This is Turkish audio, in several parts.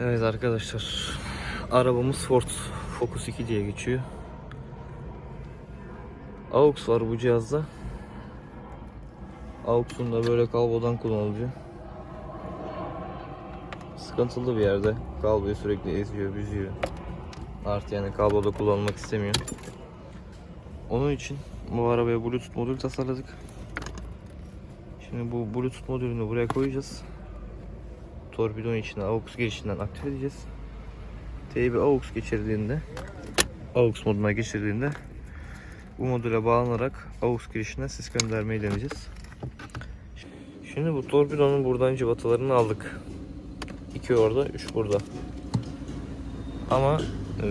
Evet arkadaşlar. Arabamız Ford Focus 2 diye geçiyor. AUX var bu cihazda. AUX'un da böyle kablodan kullanılıyor. Sıkıntılı bir yerde. Kabloyu sürekli eziyor, büzüyor. Artı yani kabloda kullanmak istemiyor. Onun için bu arabaya Bluetooth modül tasarladık. Şimdi bu Bluetooth modülünü buraya koyacağız. Torpidonun içine AUX girişinden aktif edeceğiz. Teybi AUX geçirdiğinde AUX moduna geçirdiğinde bu modüle bağlanarak AUX girişine ses göndermeyi deneyeceğiz. Şimdi bu torpidonun buradan cıvatalarını aldık. 2 orada, 3 burada. Ama eee,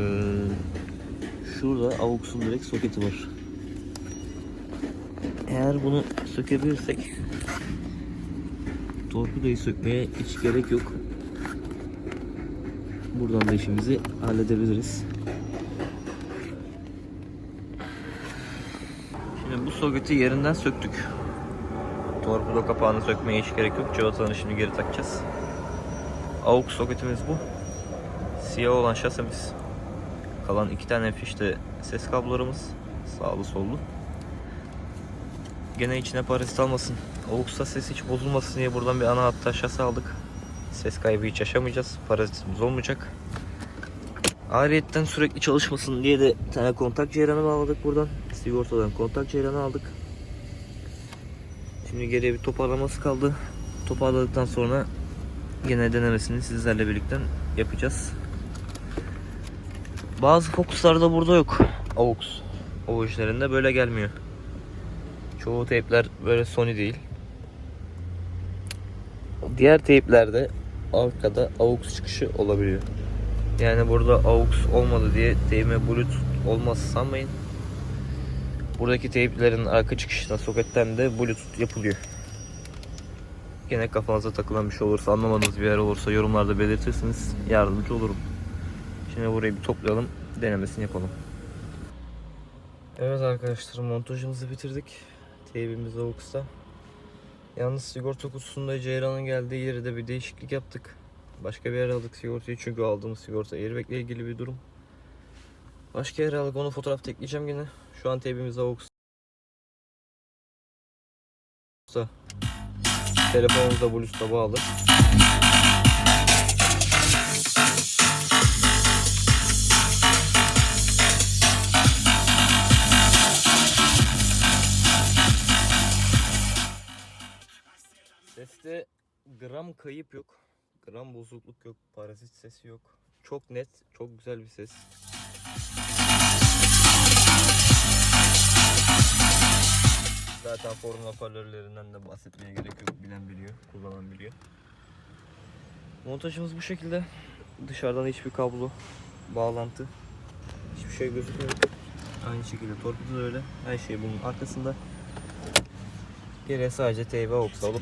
şurada AUX'un direkt soketi var. Eğer bunu sökebilirsek torpidoyu sökmeye hiç gerek yok. Buradan da işimizi halledebiliriz. Şimdi bu soketi yerinden söktük. Torpido kapağını sökmeye hiç gerek yok. Cıvatanı şimdi geri takacağız. AUX soketimiz bu. Siyah olan şasemiz. Kalan iki tane fişte ses kablolarımız. Sağlı sollu. Gene içine parazit almasın. AUX'ta ses hiç bozulmasın diye buradan bir ana hatta şase aldık. Ses kaybı hiç yaşamayacağız. Parazitimiz olmayacak. Ayrıyetten sürekli çalışmasın diye de bir tane kontak ceyranı bağladık buradan. Sigortadan kontak ceyranı aldık. Şimdi geriye bir toparlaması kaldı. Toparladıktan sonra gene denemesini sizlerle birlikte yapacağız. Bazı fokuslarda burada yok. AUX. O işlerinde böyle gelmiyor. Çoğu teypler böyle Sony değil. Diğer teyplerde arkada AUX çıkışı olabiliyor. Yani burada AUX olmadı diye teyime Bluetooth olmaz sanmayın. Buradaki teyplerin arka çıkışına soketten de Bluetooth yapılıyor. Gene kafanıza takılan bir şey olursa, anlamadığınız bir yer olursa yorumlarda belirtirsiniz. Yardımcı olurum. Şimdi burayı bir toplayalım, denemesini yapalım. Evet arkadaşlar montajımızı bitirdik. Teybimiz AUX'ta. Yalnız sigorta kutusunda Ceyran'ın geldiği yeri de bir değişiklik yaptık. Başka bir yere aldık sigortayı çünkü aldığımız sigorta airbag ile ilgili bir durum. Başka yere aldık onu fotoğraf ekleyeceğim yine. Şu an teybimiz AUX'ta. Telefonumuz da Bluetooth'a bağlı. Gram kayıp yok. Gram bozukluk yok. Parazit sesi yok. Çok net, çok güzel bir ses. Zaten forum hoparlörlerinden de bahsetmeye gerek yok. Bilen biliyor, kullanan biliyor. Montajımız bu şekilde. Dışarıdan hiçbir kablo, bağlantı, hiçbir şey gözükmüyor. Aynı şekilde torpido da öyle. Her şey bunun arkasında. Geriye sadece TV AUX alıp